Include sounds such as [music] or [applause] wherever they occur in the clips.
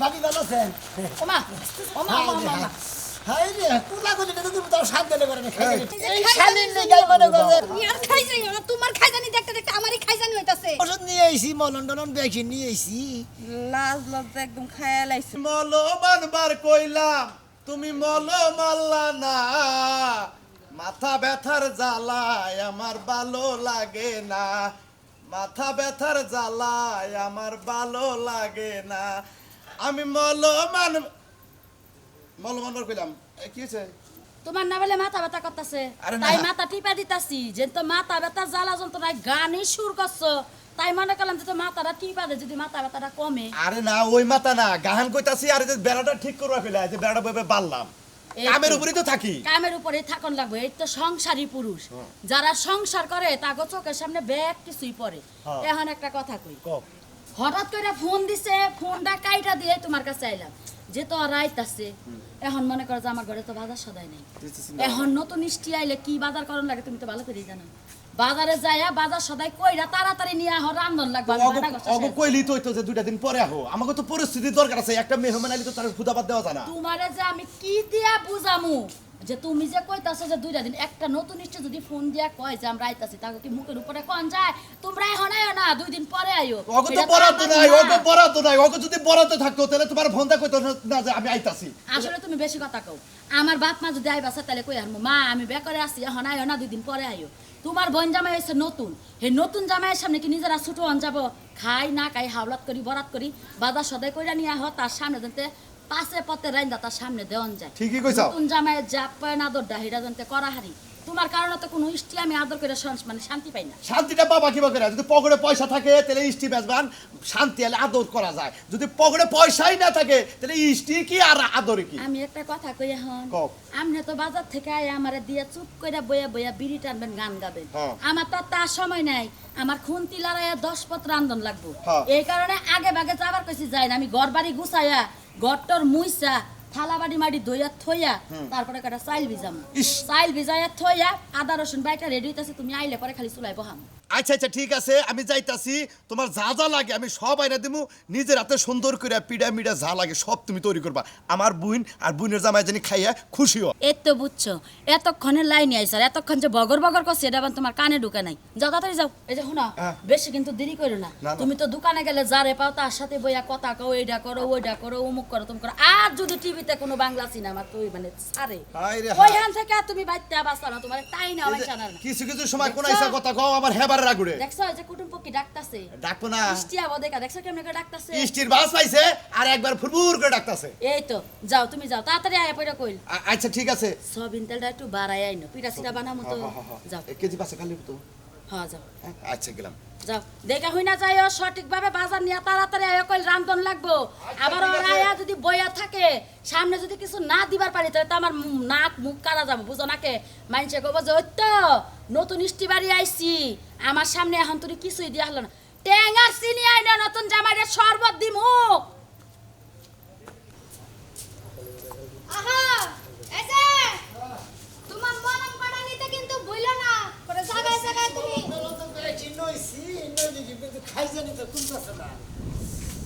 বাকি ভালো আছেন ওমা ওমা ওমা ওমা, ওমা। হাই রে পুলা করে তো তুমি তাও শান্ত দিলে করে খাই এই এই শালিন জানি মনে করে ইয়ার খাই যাই না তোমার খাই জানি দেখতে দেখতে আমারই খাই জানি হইতাছে। ওষুধ নিয়ে আইছি মলন টলন বেশি নিয়ে আইছি। লাজ লজ্জা একদম খায়া লাইছে। মল মানবার কইলাম তুমি মল মাল্লা না। মাথা ব্যথার জ্বালায় আমার ভালো লাগে না। মাথা ব্যথার জ্বালায় আমার ভালো লাগে না। আমি মল মান মল মানবার কইলাম এ, কি হয়েছে তোমার না বলে মাথা ব্যথা করতেছে। আরে তাই মাথা টিপা দিতাছি যে তো মাথা ব্যথা জ্বালা যন্ত্রণায় গানই সুর করছ। তাই মনে করলাম যে তো মাথাটা টিপা দে যদি মাথা ব্যথাটা কমে। আরে না ওই মাথা না গাহান কইতাছি আরে যে বেড়াটা ঠিক করবা ফেলে যে বেড়াটা বইবে বাড়লাম। কামের উপরেই তো থাকি। কামের উপরে থাকন লাগবে এই তো সংসারী পুরুষ। যারা সংসার করে তাকে চোখের সামনে ব্যাগ কিছুই পড়ে হ্যাঁ। এখন একটা কথা কই হঠাৎ করে ফোন দিছে ফোনটা কাইটা দিয়ে তোমার কাছে আইলাম। যে তো রাইত আছে। এখন মনে করো যে আমার ঘরে তো বাজার সদাই নাই। এখন নতুন মিষ্টি আইলে কি বাজার করন লাগে তুমি তো ভালো করেই জানো। বাজারে যাইয়া বাজার সদাই কইরা তাড়াতাড়ি নিয়ে আহ রান্ধন লাগবে অগ কইলি তো হইতো যে দুইটা দিন পরে আহো। আমাকে তো পরিস্থিতি দরকার আছে। একটা মেহমান আইলে তো তার খুদাবাদ দেওয়া যায় না। তোমারে যে আমি কি দিয়া বুঝামু? যে তুমি যে কইতাছো যে দুইটা দিন একটা নতুন ইচ্ছে যদি ফোন দিয়া কয় যে আমরা আইতাছি তাকে কি মুখের উপরে কোন যায়? তোমরা এখন আইও না দুই দিন পরে আইও অগ তো এটা তো বরাদ্দ আমার নাই না। অগ নাই অগ যদি বরাদ্দ থাকতো তাহলে তোমার ভন্দা কইতো না যে আমি আইতাছি। আসলে তুমি বেশি কথা কও। আমার বাপ মা যদি আইবাসা তাহলে কই আর মা আমি বেকারে আছি এখন আইও না দুই দিন পরে আইও তোমার বোন জামাই হয়েছে নতুন। হে নতুন জামাইয়ের সামনে কি নিজেরা ছুটো অন যাব খাই না খাই হাওলাত করি বরাত করি বাজার সদাই কইরা নিয়ে আহ তার সামনে জানতে পাশে পথে রাইন্দা তার সামনে দেওয়ান যায়। ঠিকই কইছাও। নতুন জামাইয়ের জাপ পায় না দরডা হিরা জানতে করা হারি। তোমার কারণে তো কোনো ইষ্টি আমি আদর করে মানে শান্তি পাই না। শান্তিটা বাবা কিবা করে যদি পকেটে পয়সা থাকে তাহলে ইষ্টি বেচবান শান্তি হলে আদর করা যায়। যদি পকেটে পয়সাই না থাকে তাহলে ইষ্টি কি আর আদর কি? আমি একটা কথা কই এখন। আমনে তো বাজার থেকে আয় আমারে দিয়া চুপ কইরা বইয়া বইয়া বিড়ি টানবেন গান গাবেন। হ্যাঁ। আমার তো তার সময় নাই। আমার খুন্তি লড়াইয়া দশ পত্র রান্ধন লাগবো। হ্যাঁ। এই কারণে আগে ভাগে যাবার কইছি যাই না আমি ঘর বাড়ি গুছাইয়া ঘরটর মুইসা থালা বাড়ি মাড়ি ধইয়া থইয়া তারপরে কাটা চাইল ভিজাম। সাইল চাইল ভিজাইয়া থইয়া আদা রসুন বাইটা রেডি হইতাছে তুমি আইলে পরে খালি চুলাই বহাম। আচ্ছা আচ্ছা ঠিক আছে আমি যাইতাছি। তোমার যা যা লাগে আমি সব আইনা দিমু। নিজের হাতে সুন্দর করে পিড়া মিডা যা লাগে সব তুমি তৈরি করবা। আমার বুইন আর বুইনের জামাই জানি খাইয়া খুশি হয়। এই তো বুঝছ এতক্ষণে লাইন আইসার এতক্ষণ যে বগর বগর করছে এটা আবার তোমার কানে ঢুকে নাই। যাও তাড়াতাড়ি যাও। এই যে শোনা হ্যাঁ। বেশি কিন্তু দেরি করো না। তুমি তো দোকানে গেলে যারে পাও তার সাথে বইয়া কথা কও এইটা করো ওইটা করো অমুক করো তুমি করো। আর যদি টিভিতে কোনো বাংলা সিনেমা তুই মানে ছাড়ে। হায় রে ওইখান থেকে তুমি বাইতে বাঁচা না তোমার তাই না কিছু কিছু সময় কোন কথা কও আমার হেবার রাগুড়ে দেখছ এই যে কুটুম পক্ষী ডাকতাছে। ডাকবো না। মিষ্টি আবো দেখা দেখছ কেমন করে ডাকতাছে? ইষ্টির বাস পাইছে আর একবার ফুরফুর করে ডাকতাছে। এই তো যাও তুমি যাও তাড়াতাড়ি আয়া পয়রা কইল। আচ্ছা ঠিক আছে। সবিন তেলটা একটু বাড়াই আইনো পিঠা সিটা বানামো তো যাও। এক কেজি পাশে খালি তো। হ্যাঁ যাও। হ্যাঁ, আচ্ছা গেলাম। যাও দেখা হই না যাইও সঠিকভাবে বাজার নিয়ে তাড়াতাড়ি আয়া কইল রান্ধন লাগবো। আবার ওর আয়া যদি বইয়া থাকে সামনে যদি কিছু না দিবার পারি তাহলে তো আমার নাক মুখ কারা যাব বুঝো নাকে? মাইনসে কব যে ওই তো নতুন ইষ্টি বাড়ি আইছি। আমার সামনে এখন তুমি কিছুই দিয়া হলো না। টেঙ্গার চিনি আইনা নতুন জামাইরে শরবত দিমু। আহা এই যে তোমার মনম করা নিতে কিন্তু ভুলো না। পরে জায়গায় জায়গায় তুমি খাই জানি তো কুমতাছে না।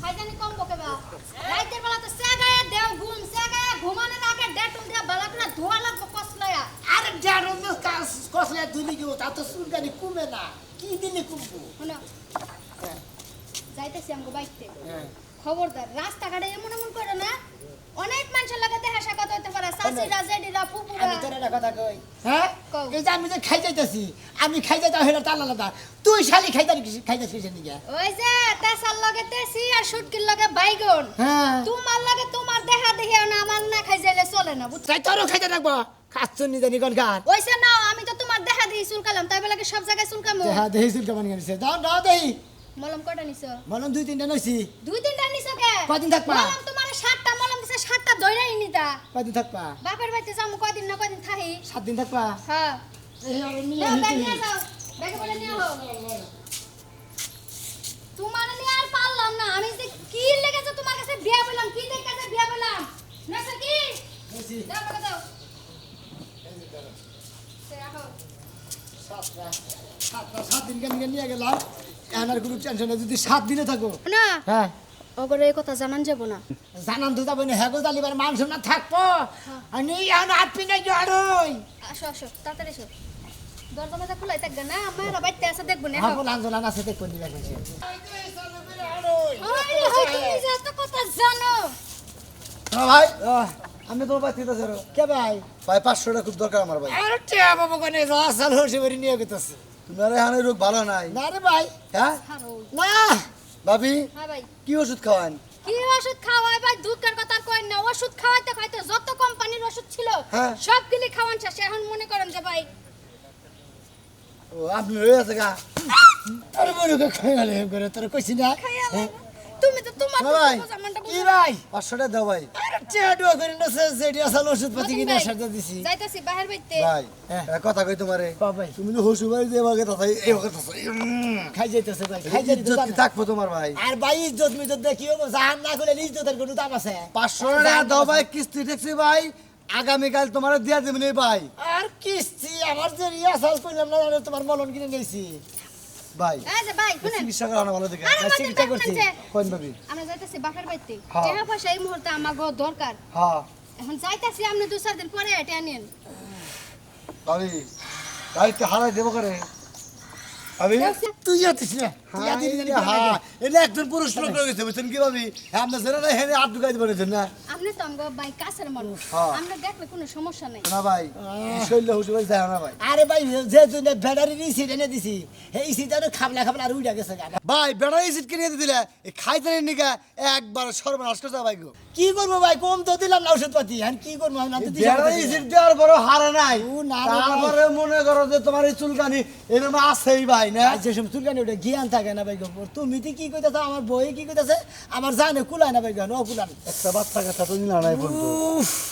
খাইজানি কম বকে বা রাইতের বেলা তো জায়গায় দেও ঘুম জায়গায় ঘুমানোর আগে ডেটল দিয়ে করে ধোয়া লাগবে কসলয়া। আরে ডেটল দিয়ে কাজ কসলে দুলি গো তা তো সুলকানি কমে না। কি দিলে কমবো? শোনো যাইতেছি আমগো বাইকতে হ্যাঁ। খবরদার রাস্তাঘাটে এমন এমন করে না অনেক মানুষের লাগে দেখা সাক্ষাৎ হইতে পারে। চাচিরা জেডিরা ফুপুরা আমি তোর একটা কথা কই? হ্যাঁ? কও। এই যে আমি যে খাই যাইতাছি আমি খাই যাইতা হেটা তাল আলাদা। তুই শালি খাই যাই খাই যাচ্ছিস কিসের নিকে ওই যে তেসার লগে তেসি আর শুটকির লগে বাইগন। হ্যাঁ। তোমার লাগে তোমার দেখা দেখি না আমার না খাই যাইলে চলে না বুঝছ? তাই তোরও খাইতে থাকব খাচ্ছ নি জানি কোন কার ওইসে না আমি তো তোমার দেখা দেখি চুলকালাম তাই বলে সব জায়গায় চুলকামো? দেহা দেহি সুলকা বানি গেছে দাও দাও দেহি। মলম কটা নিছো? মলম দুই তিনটা নইছি দুই তিনটা নিছো কে? কদিন থাকবা? মলম দিছে সাতটা দইরাই নিতা কদিন থাকবা? বাপের বাড়িতে যাব কদিন না কদিন থাকি। সাত দিন থাকবা? হ্যাঁ। তোমার নিয়ে আর পারলাম না। আমি যে কি লেগেছে তোমার কাছে বিয়া বললাম কি দেখে বিয়া বললাম কি? দাও দাও। সে সাতটা সাতটা সাত দিন কেন নিয়ে গেলাম? এখন আর কোনো টেনশন যদি সাত দিনে থাকো। না। হ্যাঁ। অগরে এই কথা জানান যাব না। জানান তো যাব না হ্যাঁ জালিবার মান সম্মান থাকব। আর নেই এখন হাত পিনে জড়ই আসো আসো তাড়াতাড়ি এসো। দরজা মেজা খোলাই থাকবে না আমার বাইতে আছে দেখব না হাবো লাঞ্জলান আছে দেখুন দিবে আরে হয় হ্যাঁ ভাই আমি তোমার ভাই ঠিক আছে কে ভাই? ভাই পাঁচশো টাকা খুব দরকার আমার ভাই। আর টিয়া বাবু কোনে রাসাল হসে করে নিয়ে গেতেছে। তুমি আর এখানে রোগ ভালো নাই। না রে ভাই। হ্যাঁ? হারো না। ভাবি হ্যাঁ ভাই। কি ওষুধ খাওয়ান? কি ওষুধ খাওয়াই ভাই? দুধের কথা কই না ওষুধ খাওয়াইতে খাইতে যত কোম্পানির ওষুধ ছিল সব সবগুলি খাওয়ান শেষ। এখন মনে করেন যে ভাই ও আপনি রয়ে আছে গা। আরে মনুকে খাই গেলে করে তোর কইছি না। খাইয়া লাগো। তুমি তো তোমার ভাই। কি ভাই? পাঁচশো টাকা দাও ভাই। আরে টিয়া ডুয়া করে না সে যেটি আসল ওষুধ পাতি কিনে সাজা দিছি। যাইতাছি বাহির বাইতে। ভাই হ্যাঁ। কথা কই তোমারে। ভাই? তুমি তো হসু বাড়ি দিয়ে বাগে তাই এই বাগে তাই খাই যাইতেছে ভাই খাই যাইতে ইজ্জত থাকব তোমার ভাই? আর ভাই ইজ্জত মিজত দেখি হব? জাহান না করলে ইজ্জতের কোনো দাম আছে? পাঁচশো টাকা দাও ভাই কিস্তি ভাই। আগামীকাল তোমার দিয়া দেবেন ভাই। আর কিস্তি? আমার যে রিয়াসাল করলাম না তোমার মলন কিনে নিয়েছি। ভাই ভাই শুনেন। চিকিৎসা করানো ভালো দেখে। আরে না, মাঝে চিকিৎসা করছি। কোন ভাবি। আমরা যাইতাছি বাপের বাড়িতে। হ্যাঁ। টাকা পয়সা এই মুহূর্তে আমার দরকার। হ্যাঁ। এখন যাইতাছি আপনি দু চার দিন পরে এটা আনেন ভাবি গাড়িতে হারাই দেবো করে। ভাবি তুই যাতিস না। তুই হ্যাঁ, যাতিস এই না, যে, হ্যাঁ, এটা একজন পুরুষ লোক রয়েছে বুঝছেন কি ভাবি? হ্যাঁ, আপনার ছেলে না হেনে আট ঢুকাই দিবেন না? আপনি তো আমগো ভাই কাছের মানুষ। হ্যাঁ। আমরা দেখলে কোনো সমস্যা নাই। না ভাই শৈল্য হুসু ভাই যায় না ভাই। আরে ভাই যে তুই ব্যাটারি সিট এনে দিছি এই সিট খাবলা খাবলা আর উড়া গেছে ভাই বেড়াই সিট কিনে দিলে এই খাইতে নিকা একবার সর্বনাশ করছে ভাই গো। কি করব ভাই কম তো দিলাম না ওষুধ পাতি এখন কি করব? না তো দেওয়ার হারে নাই। তারপরে মনে করো যে তোমার এই চুলকানি এরকম আছেই ভাই না? যে চুলকানি ওটা জ্ঞান থাকে না ভাই তুমি তো কি কইতাছ আমার বই কি কইতাছে আমার জানে কুলায় না ভাই ও কুলান একটা বাচ্চা কাচ্চা তো নিলা নাই বলতো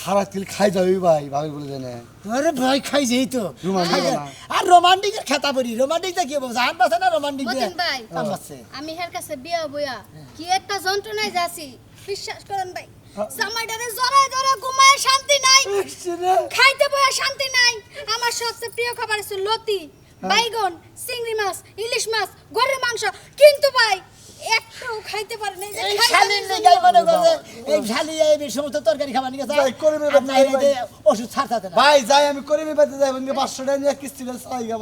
হারা তিল খাই যাবি ভাই ভাবি বলে জানে আরে ভাই খাই যেই তো। রোমান্টিক। আর রোমান্টিকের খেতা পড়ি রোমান্টিকটা কি হবে? জান বাসে না রোমান্টিক বুঝেন ভাই কাম আছে। আমি হের কাছে বিয়া বইয়া কি একটা যন্ত্রণায় যাচ্ছি বিশ্বাস করেন ভাই। জামাইটারে জড়ায় জড়ায় ঘুমায় শান্তি নাই। খাইতে বয়া শান্তি নাই। আমার সবচেয়ে প্রিয় খাবার হচ্ছে লতি। বাইগন চিংড়ি মাছ ইলিশ মাছ গরুর মাংস কিন্তু ভাই একটাও খাইতে পারে না এই যে এই খাই শালির আমি মনে করছে এই শালি এই সমস্ত তরকারি খাবার নিয়ে ওষুধ ছাড়তে না। ভাই যাই আমি যাই টাকা নিয়ে কিস্তি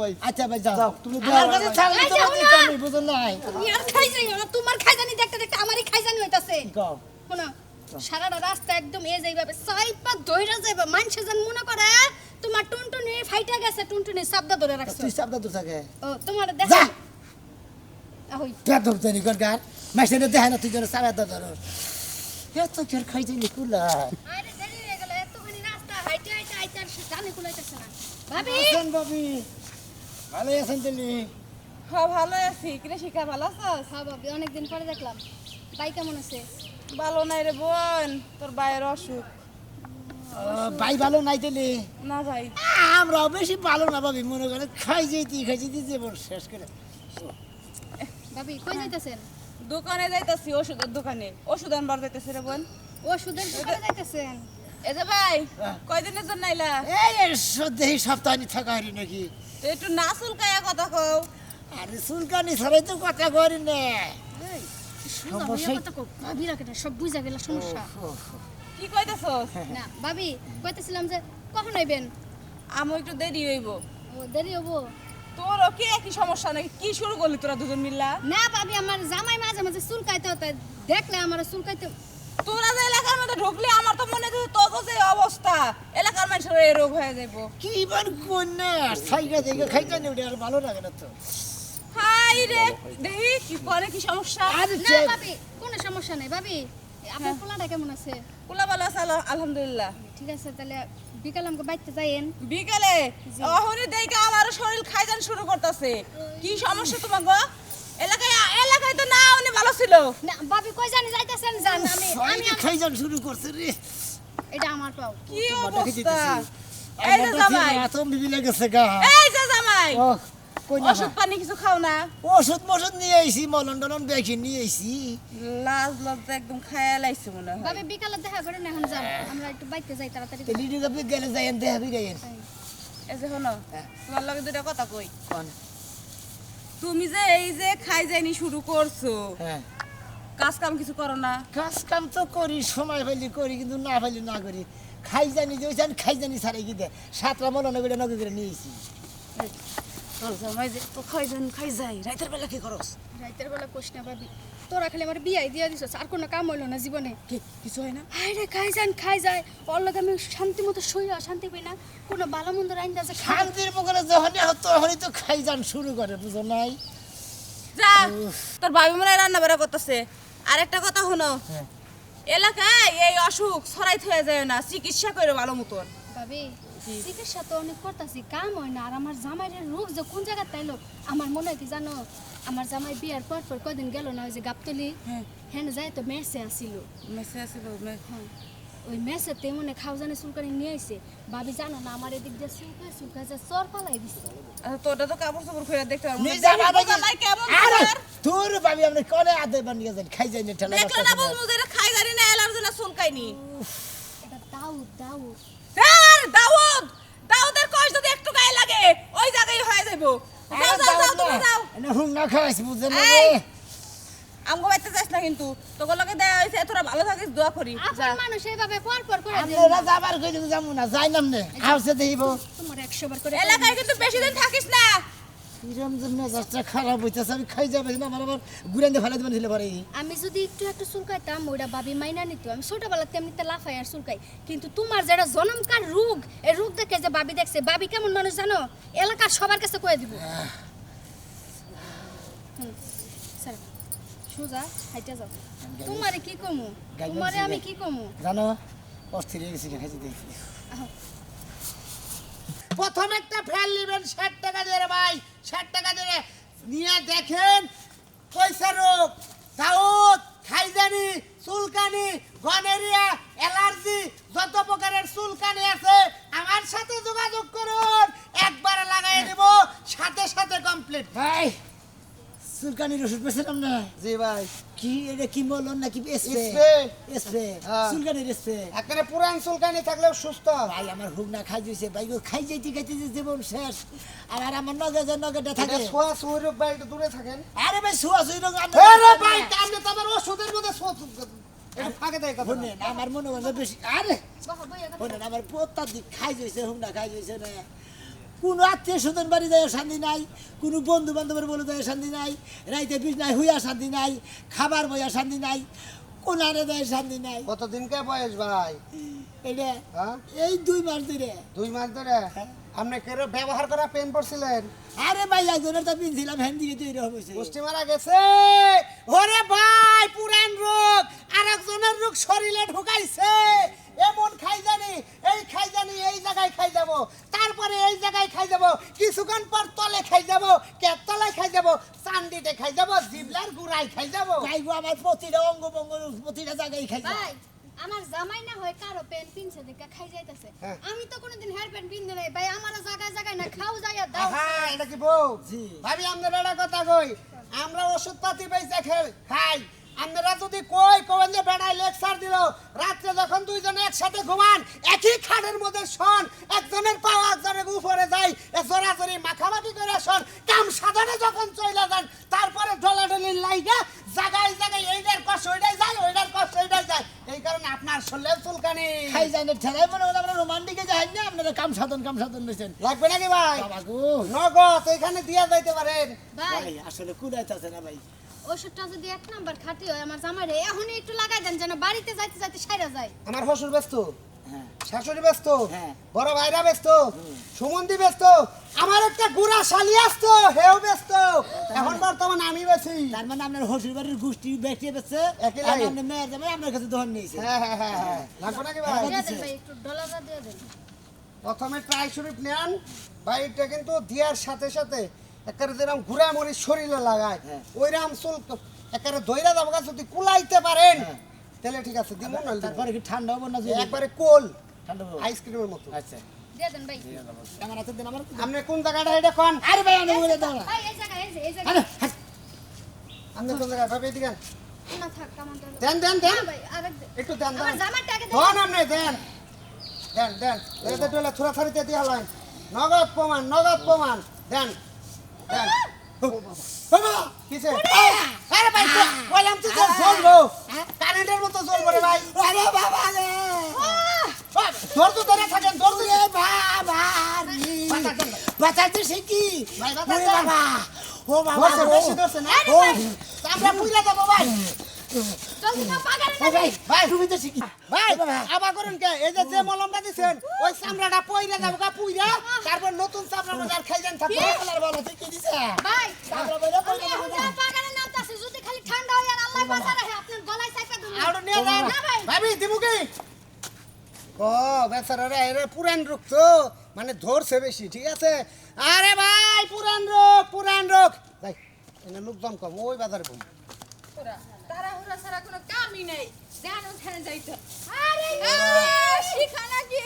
ভাই। আচ্ছা ভাই যাও। যাও, তুমি আমার কাছে ছাড়লে তো যাও দিতে না। আমি বুঝুন নাই। তুমি আর খাই যাই না তোমার খাইজানি দেখতে দেখতে আমারই খাইজানি হইতাছে। কও? শোনো সারাটা রাস্তা একদম এ যাইবে সাইপা ধইরা যাইবে। মানুষে যেন মনে করে তোমার টুনটুনি ফাইটা গেছে টুনটুনি শব্দ ধরে রাখছো। তুই চাপটা তো থাকে ও তোমার দেখা। আহই। পেট ধরতে কর গান মাসে দেখায় না তুই যেন চাপা ধরো। এত কের খাই যাইনি কুলা। আরে দেরি হয়ে গেল এতখানি রাস্তা হাইটে হাইটে আইতে আর জানে না। ভাবি! আছেন বাবি ভালো আছেন তুমি? হ্যাঁ ভালো আছি। কিরে শিখা ভালো আছিস? হ্যাঁ ভাবি অনেকদিন পরে দেখলাম। ভাই কেমন আছে? ভালো নাই রে বোন তোর বাইয়ের অসুখ। ভাই ভালো নাই তেলে না ভাই। আমরাও বেশি ভালো না ভাবি মনে করে খাই যেতি খাই যেতি জীবন শেষ করে। ভাবি কই যাইতেছেন? দোকানে যাইতাছি ওষুধের দোকানে। ওষুধ আনবার যাইতাছি রে বোন। ও সুদের দোকানে যাইতেছেন? এই যে ভাই কয়দিনের জন্য আইলা? এই সত্যি সপ্তাহে থাকা হয়নি নাকি? তো একটু না চুলকায়া কথা কও। আরে চুলকানি ছাড়াই তো কথা করি না। সব বুঝা গেল সমস্যা। কি কইতাছস? না ভাবি কইতেছিলাম যে কখন আইবেন? আমি একটু দেরি হইব। ও দেরি হব তোরও কি একই সমস্যা নাকি? কি শুরু করলি তোরা দুজন মিল্লা? না ভাবি আমার জামাই মাঝে মাঝে চুলকাইতে হতে দেখলে আমার চুলকাইতে তোরা যে এলাকার মধ্যে ঢুকলি আমার তো মনে হচ্ছে তোর যে অবস্থা। এলাকার মানুষের এই রোগ হয়ে যাইব। কি বান কন্যা সাইকা থেকে খাই জানি ওটা আর ভালো লাগে না তো। হাই রে দেখি কি করে কি সমস্যা? আরে না ভাবি কোনো সমস্যা নেই ভাবি আপনার পোলাটা কেমন আছে? কুলা ভালো আছে আলহামদুলিল্লাহ। ঠিক আছে তাহলে বিকাল আমাকে বাইতে যাইয়েন। বিকেলে? অহনি দেখে আমার শরীর খাইজান শুরু করতেছে। কি সমস্যা তোমার গো? এলাকায় এলাকায় তো না উনি ভালো ছিল। না ভাবি কই জানি যাইতেছেন জান আমি আমি সাইকা খাই যান শুরু করছে রে। এটা আমার পাও। কি অবস্থা? এই যে জামাই। এত বিবি লেগেছে গা। এই যে জামাই। ওষুধ পানি কিছু খাও না? ওষুধ মষুধ নিয়ে আইছি মলন টলন বেশি নিয়ে আইছি। লাজ লজ্জা একদম খায়া লাইছে মনে হয়। ভাবি বিকালে দেখা করেন এখন যান। আমরা একটু বাইতে যাই তাড়াতাড়ি লিডি কাপি গেলে যাই দেহা বি গাইন এই। যে শোনো তোমার লগে দুটা কথা কই। কোন? তুমি যে এই যে খাই যাইনি শুরু করছ হ্যাঁ। কাজ কাম কিছু করো না? কাজ কাম তো করি সময় পাইলে করি কিন্তু না পাইলে না করি। খাই জানি যে খাই জানি সারাই কি দে। সাতটা মনে নগরে নগে করে নিয়েছি জামাই যে তো খাই যান খাই যাই। রাতের বেলা কি করস? রাইতের বেলা কোশ না ভাবি তোরা খালি আমার বিয়াই দিয়া দিছস আর কোনো কাম হইল না জীবনে। কি কিছু হয় না? রে খাই যান খাই যায় ওর লগে আমি শান্তি মতো শুইয়া শান্তি পাই না। কোনো ভালো মন্দ রাইন খাই। শান্তির পুকুরে যখনই হতো তখনই তো খাই যান শুরু করে বুঝো নাই? যা তোর ভাবি মনে রান্না বেড়া করতেছে। আর একটা কথা শোনো। এলাকায় এই অসুখ ছড়াই থয়ে যায় না চিকিৎসা করে ভালো মতন। ভাবি চিকিৎসা তো অনেক করতেছি কাম হয় না। আর আমার জামাইয়ের রোগ যে কোন জায়গা তাইলো আমার মনে হয় কি জানো আমার জামাই বিয়ার পর পর কদিন গেল না ওই যে গাবতলি হ্যাঁ। হ্যাঁ যাই তো মেসে আসিল। মেসে আছে তো মে- হ্যাঁ। ওই মেসেতে মনে চুলকানি নিয়ে আইছে। ভাবি জানো না আমার এদিক দিয়ে চুলকায় চুলকায় যে চর পালাই দিছে। আচ্ছা, তোরটা তো কাপড় চাপড় খুলে দেখতে পারব নিজে দেখি বাবা কেমন আরে তোর ভাবি আপনি কনে আদে বানিয়ে যান খাই যাই না ঠেলা দেখলে না বুঝব যে এটা খাই জানি না অ্যালার্জি না চুলকাইনি এটা দাউদ দাউদ। আর দাউদ দাউদের কষ্ট যদি একটু গায়ে লাগে ওই জায়গায় হয়ে যাইব। যাও যাও যাও তুমি যাও এনে হুঙ্গা খাইছ বুঝে না? আমগো বাইতে যাস না কিন্তু। তোকে লগে দেয়া হইছে তোরা ভালো থাকিস দোয়া করি। যা। আপনার মানুষ এইভাবে পর পর করে দেন আপনারা যাবার কইলে যামু না যাই নামনে আউছে দেইব। তোমার একশো বার করে এলাকায় কিন্তু বেশি দিন থাকিস না। কিরম খারাপ হইতেছে আমি খাই যাবে না আমার আবার ঘুরে দিয়ে ফেলে দেবেন ছিল পরে। আমি যদি একটু একটু চুলকাইতাম ওইটা ভাবি মাইনা নিত। আমি ছোটবেলা তেমনিতে লাফাই আর চুলকাই। কিন্তু তোমার যেটা জনমকার রোগ এই রোগ দেখে যে ভাবি দেখছে ভাবি কেমন মানুষ জানো? এলাকার সবার কাছে কয়ে দিব। সোজা হাইটা যাও। তোমারে কি কমু? তোমারে আমি কি কমু? জানো অস্থির হয়ে গেছি দেখি। প্রথম একটা ফ্যান নেবেন, ষাট টাকা দিয়ে ভাই, ষাট টাকা দিয়ে নিয়ে দেখেন, পয়সা রোগ সাউথ খাইজানি, চুলকানি, গনেরিয়া, অ্যালার্জি, যত প্রকারের চুলকানি আছে, আমার সাথে যোগাযোগ করুন। একবার লাগাই দেব, সাথে সাথে কমপ্লিট ভাই চুলকানির ওষুধ পেয়েছিলাম না? জি ভাই। কি এটা কি বলুন নাকি স্প্রে? স্প্রে। হ্যাঁ। চুলকানির স্প্রে। এখানে পুরান চুলকানি থাকলেও সুস্থ। ভাই আমার হুক না খাই দিয়েছে ভাই খাই যাইতে খাইতে যে জীবন শেষ। আর আর আমার নগে যে নগেটা থাকে। ভাই একটু দূরে থাকেন। আরে ভাই শুয়া শুই রঙ আরে ভাই আপনি তো আমার ওষুধের মধ্যে শুনেন আমার মনে হয় বেশি আরে! আমার প্রত্যার দিক খাই যাইছে হুক না খাই যাইছে না। কোনো আত্মীয় স্বজন বাড়ি যায় শান্তি নাই কোনো বন্ধু বান্ধবের বলে যায় শান্তি নাই রাইতে বিষ নাই হুইয়া শান্তি নাই খাবার বইয়া শান্তি নাই কোনারে দেয় শান্তি নাই। কতদিন কে বয়স ভাই? এটা হ্যাঁ? এই দুই মাস ধরে। দুই মাস ধরে? আপনি কেরো ব্যবহার করা পেন পড়ছিলেন আরে ভাই একজনের তো পিনছিলাম হ্যান্ড দিকে তৈরি হয়েছে পুষ্টি মারা গেছে। ওরে ভাই পুরান রোগ। আর একজনের রোগ শরীরে ঢুকাইছে। এমন খাই জানি এই খাই জানি এই জায়গায় খাই যাব। তারপরে এই জায়গায় খাই যাব। কিছুক্ষণ পর তলে খাই যাব কের তলায় খাই যাব চান্দিতে খাই যাব জিবলার গুড়াই খাই যাব। ভাই আমার প্রতিটা অঙ্গ বঙ্গ প্রতিটা জায়গায় খাই যায়। আমার জামাই না হয় কারও প্যান্ট পিনছে দেখে খাই যাইতাছে। হ্যাঁ। আমি তো কোনোদিন হেয়ার প্যান্ট পিনতে নাই। ভাই আমার জায়গায় জায়গায় না খাও যাইয়া দাও। হ্যাঁ এটা কি বউ? জি। ভাবি আমরা কথা কই। আমরা ওষুধ পাতি পয়সা খাই। আপনারা যদি কই কোন যে বেড়ায় লেকচার দিল রাত্রে যখন দুইজনে একসাথে ঘুমান একই খাটের মধ্যে শোন একজনের পাওয়া একজনের উপরে যায় এ জোরাজোরি মাখামাখি করে শোন কাম সাধনে যখন চলে যান তারপরে ডলাডলি লাইগা জায়গায় জায়গায় এইটার কষ্ট ওইটাই যায় ওইটার কষ্ট ওইটাই যায়। এই কারণে আপনার শরীরে চুলকানি। খাই যায় না ঠেলাই মনে হয় আমরা রোমান্টিকে যাই না আপনারা কাম সাধন কাম সাধন নিয়েছেন লাগবে নাকি ভাই? নগদ এখানে দিয়া যাইতে পারেন। ভাই ভাই আসলে কুড়াইতেছে না ভাই। ওষুধটা যদি এক নাম্বার খাতি হয় আমার জামাইরে এখনই একটু লাগাই দেন যেন বাড়িতে যাইতে যাইতে সাইরা যায়। আমার শ্বশুর ব্যস্ত হ্যাঁ। শাশুড়ি ব্যস্ত হ্যাঁ। বড় ভাইরা ব্যস্ত সুমন্দি ব্যস্ত আমার একটা গুড়া শালি আসতো হেও ব্যস্ত। এখন বর্তমান আমি বেশি। তার মানে আপনার হসুর বাড়ির গোষ্ঠী বেঁচে বেছে আপনার মেয়ের জামাই আপনার কাছে দহন নিয়েছে। হ্যাঁ হ্যাঁ হ্যাঁ হ্যাঁ। লাগবে নাকি ভাই? দিয়ে দেন ভাই একটু ডলারটা দিয়ে দেন। প্রথমে ট্রাই শরীফ নেন। বাইকটা কিন্তু দিয়ার সাথে সাথে একেবারে যেরকম ঘুরা মরি শরীরে লাগায় হ্যাঁ। ওইরাম চুল একেবারে দইরা যাব গা যদি কুলাইতে পারেন হ্যাঁ। তাহলে ঠিক আছে দিব না তারপরে কি ঠান্ডা হব না একবারে কোল ঠান্ডা হব। আইসক্রিমের মতো। আচ্ছা। আপনি কোন জায়গাটা এটা আরে ভাই আমি বলে দাও। আপনি ভাবে দেন দেন দেন। একটু দেন আমার দেন। জামাইটা আগে আপনি দেন। দেন দেন। এতে টোলে থোড়া থরিতে দিয়ে হলেন নগদ প্রমাণ নগদ প্রমাণ। দেন। আরে ভাই বললাম তো যে জ্বলবো কারেন্টের মতো জ্বলবো রে ভাই আরে বাবা রে ধর তো ধরে থাকেন ধর তো বাবা বাঁচাতে সে কি বাবা ও বাবা বেশি ধরছে না আমরা পুইলা যাব ভাই তারপর নতুন চামড়া খাই যান যদি খালি ঠান্ডা হয় আর আল্লাহ বাঁচা রাখে আপনার গলায় দিন নিয়ে যান ভাবি দিমু কি? ও বেচারা রে এরা পুরান রোগ তো। মানে ধরছে বেশি ঠিক আছে? আরে ভাই পুরান রোগ পুরান রোগ। ভাই এনে লোকজন কম ওই বাজারে বম তারা হুরা ছাড়া কোনো কামই নেই। জানো ধ্যানে যাইতো। আরে শিখা নাকি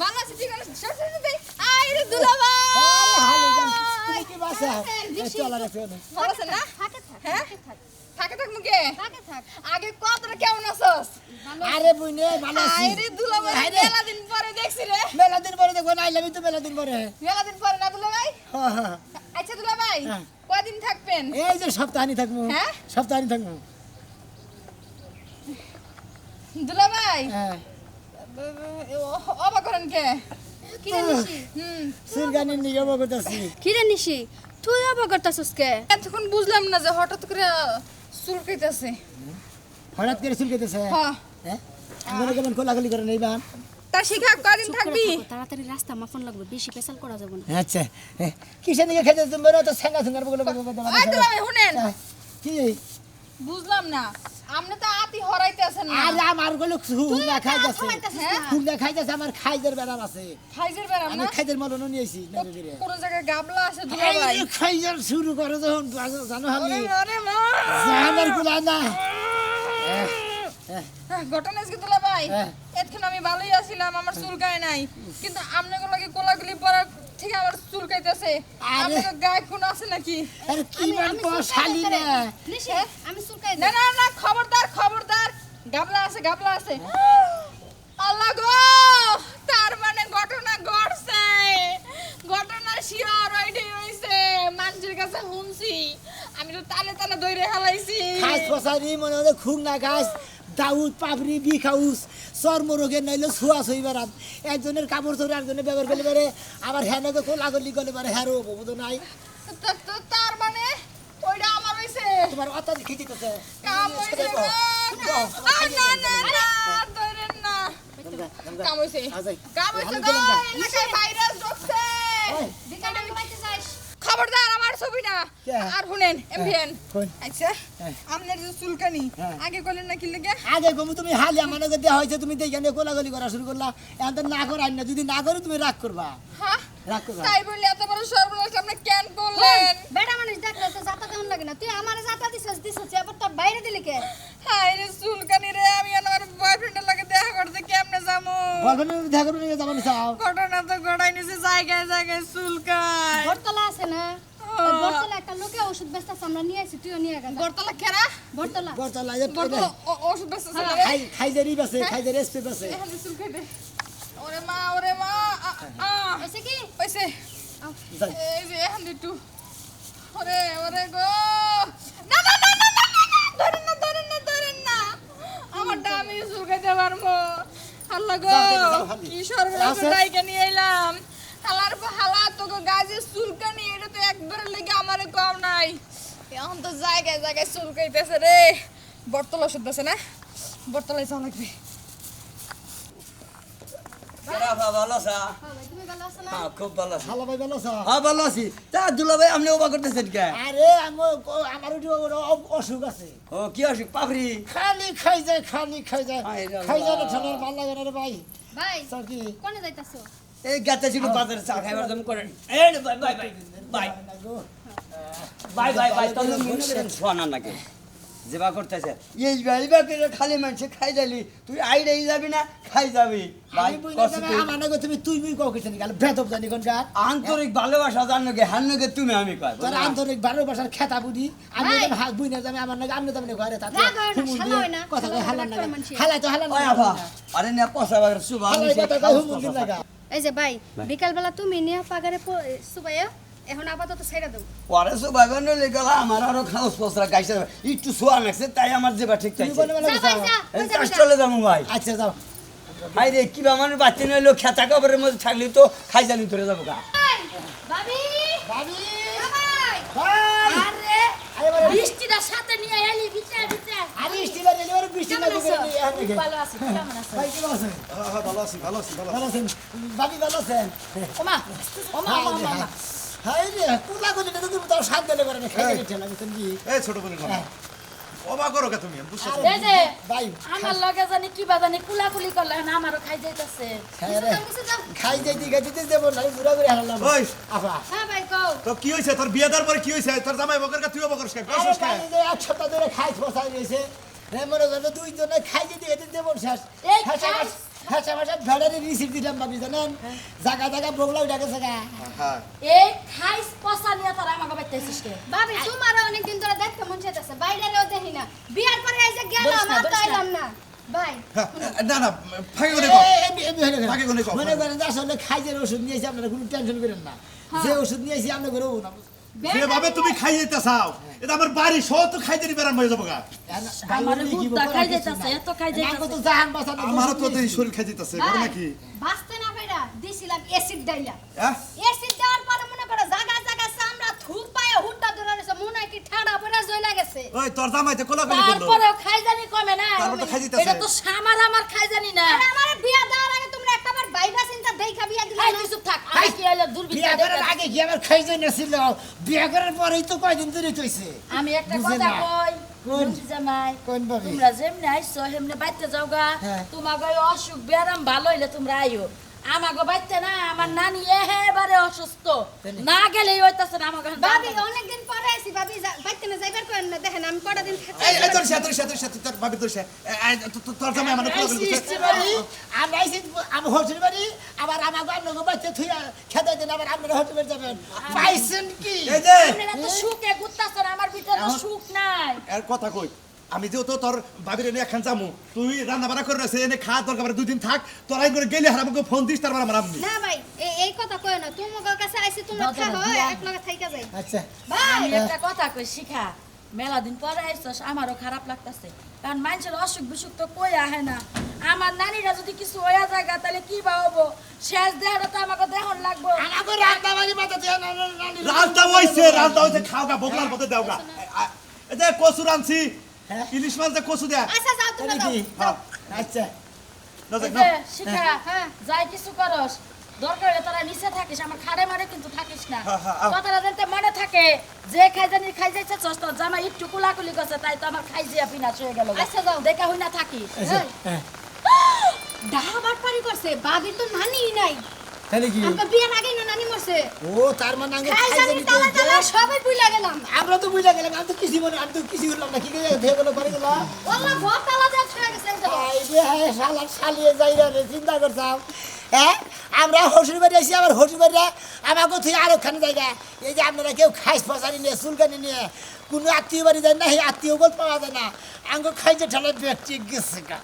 ভালো আছে ঠিক আছে সব শেষ আইরে দুলাবা তুমি কি বাসা? চলা রে ভালো আছে না? থাকে থাক হ্যাঁ? থাকে থাক। মুকে থাকে থাক আগে কতটা কেমন আছস? আরে বুইনে ভালো আছি। আইরে দুলাবা মেলা দিন পরে দেখছি রে। মেলা দিন পরে দেখো না আইলামি তো মেলা দিন পরে। মেলা দিন পরে না দুলাভাই? হ্যাঁ, হ্যাঁ। আচ্ছা দুলাভাই হ্যাঁ। কয়দিন থাকবেন? এই যে সপ্তাহানি থাকব। হ্যাঁ? সপ্তাহানি থাকব। দুলাভাই হ্যাঁ অবাক করেন কে কিরে নিশি হুম সিরগানি নিয়ে বগতাছি কিরে নিশি তুই অবাক করতাছিস কে এতক্ষণ বুঝলাম না যে হঠাৎ করে চুলকাইতেছে হঠাৎ করে চুলকেতেছে হ্যাঁ হ্যাঁ আমরা কেমন কোলাগুলি করে নেই বান তা শিখা কয়দিন থাকবি তাড়াতাড়ি রাস্তা মাফন লাগবে বেশি পেশাল করা যাবে না আচ্ছা কিসে নিয়ে খেতে তুমি তো সেঙ্গা সেঙ্গার বলে কি বুঝলাম না। আপনি তো আতি হরাইতেছেন না। আরে আমারগুলো হুঙ্গা খাই যাচ্ছে। হ্যাঁ? হুঙ্গা খাই যাচ্ছে আমার আছে। খাইজের আমি না? খাইদের মলনও নিয়েছি নদী করে কোন জায়গায় গাবলা আছে দুলাভাই খাইজার শুরু করে যখন জানো আমি? ওরে মা! গুলা না। হ্যাঁ, ঘটনা হ্যাঁ। এতক্ষণ আমি ভালোই আছিলাম আমার চুলকায় নাই। কিন্তু আপনাকে লাগে কোলাগুলি পরা ঠিক আমার চুলকাইতেছে। আপনার গায়ে খুন আছে নাকি? আরে কি মান শালি না। আমি সুলকাই না না না খবরদার খবরদার। গাবলা আছে গাবলা আছে। আল্লাহ গো! তার মানে ঘটনা ঘটছে। ঘটনা শিওর ওইটাই হইছে। মানুষের কাছে শুনছি। আমি তো তালে তালে দইরে হালাইছি। খাস পসারি মনে হলে খুব না খাস। দাউদ পাবরি বিখাউস চর্মরোগের নইলে ছুয়া ছুঁই বেড়াত একজনের কাপড় চোর একজনের ব্যবহার করলে পারে আবার হ্যাঁ নাকি কোলা করলি করলে পারে হ্যারো বুঝো নাই। তা- তা- তার মানে? ওইটা আমার হইছে। তোমার অত দেখে দিতেছে? কাম হইছে না না না না ধরেন না। কাম হইছে। কাম হইছে গো। এলাকায় ভাইরাস ঢুকছে। বিকালে ঘুমাইতে যাস খবরদার ছবি না আর শুনেন এমভিএন। আচ্ছা হ্যাঁ। আপনার যে চুলকানি হ্যাঁ। আগে করলেন না কি লেগে? আগে গমু তুমি হালি আমার নগর দেওয়া হয়েছে তুমি দেখে নিয়ে কোলাগলি করা শুরু করলা। এখন তো না করাই না যদি না করে তুমি রাগ করবা। হ্যাঁ? রাগ করবা। তাই বললে এত বড় সর্বনাশ আপনি কেন করলেন বেড়া মানুষ দেখলে তো কেমন লাগে না। তুই আমার যাতা দিছিস দিছিস আবার তোর বাইরে দিলি কে? হাই রে চুলকানি রে আমি আমার বয়ফ্রেন্ডের লাগে দেখা করতে কেমনে যাব? বলবেন দেখা নিয়ে যাব ঘটনা তো গড়াই নিছে জায়গায় জায়গায় চুলকায়। বটতলা আছে না? ওই বটতলা একটা লোকে ওষুধ বেচতেছে আমরা নিয়ে আসি তুইও নিয়ে গেছ বরতলা খেরা বটতলা। বর্তলা যে বরতলা ও- ওষুধ বেচতেছে না খাই খাইজারি বাসে খাইজারি এসপি বাসে এখানে চুলকাই দে ওরে মা ওরে মা আ, আ, আ। কি? হইছে এই যে এখন একটু। ওরে ওরে গো। না না না না না না, না ধরেন না ধরেন না ধরেন না। আমারটা আমি চুলকাইতে পারব। আল্লাহ গো যাও, যাও, যাও, কি সর্বনাশ নিয়ে এলাম। হালার পর হালা তোকে গাছে চুলকানি এটা তো একবারের লেগে আমারে কম নাই এখন তো জায়গায় জায়গায় চুলকাইতেছে রে বটতলা ওষুধ আছে না বটতলায় যাওয়া লাগবে হ্যাঁ, খুব ভালো ভালো ভাই ভালো আছো? হ্যাঁ, ভালো আছি। তা দুলা ভাই, আপনি ওবা করতেছেন কে? আরে আমার অসুখ আছে ও, কি অসুখ? পাপড়ি? খালি খাই যায় খালি খাই যায় হায় খাই যায় না আল্লাহ। ঠান্ডার ভালো লাগে না রে ভাই ভাই সব কি কোনে যাইতাছো এই গাতে ছিল বাজারে চা খাইবার জন্য করেন। এই bye, bye, bye. Bye, bye, bye, তাহলে মনে করেন শোনা নাকি। যেবা করতেছে। এই ভাই বা করে খালি মানুষে খাই যালি তুই আইডাই যাবি না খাই যাবি। ভাই কষ্ট জানি, তুই- আমার নাকি তুমি তুই মুই কও কিছু গেল ভেদব জানি কোন গান আন্তরিক ভালোবাসা জানোকে হান্নকে তুমি আমি কয় তোর আন্তরিক ভালোবাসার খেতা বুড়ি আমি হাত বুই না যাবে আমার নাকি আমি যাবে ঘরে হয় না, না, কথা হয় হালান না, না। হালাই তো হালান আভা আরে না পয়সা বাগের সুবা এই যে ভাই বিকাল বেলা তুমি নিয়ে পাগারে সুবাইয়া এখন আপাতত ছেড়ে দাও পরে সব বাগান গেল আমার আরও খাওয়া পসরা গাইছে। একটু সোয়া লাগছে তাই আমার যেবা ঠিক চাইছে। চলে যাব ভাই। আচ্ছা যাও। ভাই রে কি আমার বাচ্চা নইলো খেতা কাপড়ের মধ্যে থাকলে তো খাই জানি ধরে যাব গা। ভাবি। ভাবি। ভাই ভাই। আরে আরে বৃষ্টিটা সাথে নিয়ে এলি বিচার বিচার আমি স্টিমার এলিবার বৃষ্টি কেমন লাগবে নিয়ে ভালো আছি কেমন আছো? ভাই আছেন? ভালো আছি ভালো আছি ভালো ভালো আছেন? ভাবি ভালো আছেন? ওমা, ওমা। হাই রে কুলা করে দিতে তুমি তাও শান্ত করে না খাই গেছে না বুঝছেন কি এই ছোট বোন অবাক করো কে তুমি আমি বুঝতে এই যে ভাই আমার লগে জানি কি বা জানি কুলাকুলি করলে এখন আমারও খাই যাইতাছে খাই কিছু রে দাও, কিছু দাও। খাই যাই দিকে দিতে দেব না পুরা করে হারালাম ওই আপা হ্যাঁ ভাই কও তো কি হইছে তোর বিয়ে দেওয়ার পরে কি হইছে তোর জামাই বকর কা তুইও বকর কে আরে কসুস কে ভাই এক সপ্তাহ ধরে খাই ফসাই রয়েছে রে মনে করো দুইজনে খাই যদি এতে দেব শেষ এই হাসা খাই- হাসা হাসা ভেড়ারে রিসিপ্ট দিলাম ভাবি জানেন জায়গা জায়গা বগলা উঠে গেছে গা হ্যাঁ এই খাইস পচা নিয়ে তোরা আমাকে বাইতেছিস কে ভাবি তোমার অনেকদিন ধরে দেখতে মন চাইতেছে বাইরেও দেখি না বিয়ার পরে এই যে গেলাম আর তো না। ভাই হ্যাঁ, না না ফাঁকি করে এ, কও এ, এমনি- এমনি হয়ে গেল। আগে কোনে কও। মনে করেন আসলে খাইজের ওষুধ নিয়েছি আপনারা কোনো টেনশন করেন না যে ওষুধ নিয়েছি আপনার ঘরে না যেভাবে তুমি খাই যেতে চাও এটা আমার বাড়ি সহ তো হয়ে যাব গা আমার তো। শরীর খাই যেতেছে নাকি বাঁচতে না পেরা দিছিলাম অ্যাসিড ডাইলা হ্যাঁ অ্যাসিড দেওয়ার পরে মনে করো জায়গা জায়গা চামড়া থুপ পায়ে হুটটা ধরে রয়েছে মনে হয় কি ঠাড়া পড়া জ্বলা ওই তোর জামাইতে কোলাকুলি করল তারপরেও খাই জানি কমে না তারপর তো খাই দিতাছে। এটা তো সামার আমার খাই জানি না আরে আমার বিয়া দেওয়ার আগে তোমরা একটাবার বাইবা চিন্তা দেখা বিয়া দিলা খাই না? কিছু থাক আমি কি হইল দুর্বিচার বিয়া করার আগে কি আমার খাইজে নেছিল বিয়া করার পরেই তো কয়দিন ধরে চইছে আমি একটা কথা কই কোন? জামাই কোন ভাবি? তোমরা যেমনি আইছো হেমনে বাইতে যাও গা হ্যাঁ। তোমাকে অসুখ ব্যারাম ভালো হইলে তোমরা আইও আমাকে বাইতে না আমার নানি এবারে অসুস্থ। না গেলেই হইতাছে না আমাকে ভাবি অনেকদিন পরে আইছি ভাবি বাইতে না যাইবার করেন না দেখেন আমি কটা দিন থাকতে এই তোর সাথে তোর সাথে তোর সাথে তোর ভাবি তোর সাথে তোর জামাই আমার কোলাকুলি করছে আমি আইসি আমি হোটেল বাড়ি আবার আমার আপনাকে বাচ্চা থুয়া খেতে দিন আবার আপনারা হোটেলে যাবেন। পাইছেন কি? এই যে। আপনারা তো সুখে গুত্তাছেন আমার ভিতরে সুখ নাই। এর কথা কই? আমি যেহেতু তোর ভাবির এনে একখান যামু তুই রান্না বাড়া করে রয়েছে এনে খা দরকার পড়ে দুই দিন থাক তোরাই করে গেলে হার আমাকে ফোন দিস তারপর আমার আপনি না ভাই এই এই কথা কয় না তোমার কাছে আইছি তোমরা দাও, খাও দিয়া। এক লগে থাইকা যাই আচ্ছা ভাই আমি একটা কথা কই শিখা মেলা দিন পরে আইছস আমারও খারাপ লাগতাছে কারণ মানুষের অসুখ বিসুখ তো কই আহে না আমার নানিরা যদি কিছু হইয়া জায়গা তাহলে কি বা হব শেষ দেহটা তো আমাকে দেহন লাগবো আমাকে রান্না বাড়ি দিয়ে না রান্না হইছে রান্না হইছে খাও গা বকলার মধ্যে দাও গা এই যে রানছি হ্যাঁ? ইলিশ মাছ দিয়ে কচু দেয়া আচ্ছা যাও তোমরা যাও হ্যাঁ আচ্ছা। না যাক, যে, শিখা হ্যাঁ। যাই কিছু করস। দরকার হলে তোরা নিচে থাকিস আমার খাড়ে মারে কিন্তু থাকিস না। হ্যাঁ, হ্যাঁ, কথাটা জানতে মনে থাকে যে খাই জানি খাই যাইছে চস্ত জামা একটু কুলাকুলি করছে তাই তো আমার খাই জিয়া পিনা হয়ে গেল আচ্ছা, যাও। দেখা হই না থাকি এই, [gasps] ডাহা বাটপারি করছে বাবির তো নানি নাই। তাহলে কি? আমার বিয়ের আগে না নানি মরছে। ও তার মানে আগে সবাই গেলাম। আমরা তো বুঝা গেলাম আমি তো কিছু আমি তো কিছু করলাম না কি করে ধেয়ে গেলো বাড়ি গেলাম ওলা ঘর তালা দেওয়া ছড়া গেছে এই দেখো। এই যে হ্যাঁ শালা শালিয়ে যাই রে চিন্তা করতাম। হ্যাঁ আমরা হসুর বাড়ি আসি হসুর বাড়িরা আমাকে তুই আরও খানে জায়গা। এই যে আপনারা কেউ খাইস ফসানি নিয়ে চুলকানি নিয়ে কোনো আত্মীয় বাড়ি যায় না আত্মীয় বল পাওয়া যায় না। আঙ্গ খাইছে ঠেলে ঠিক গেছে গা।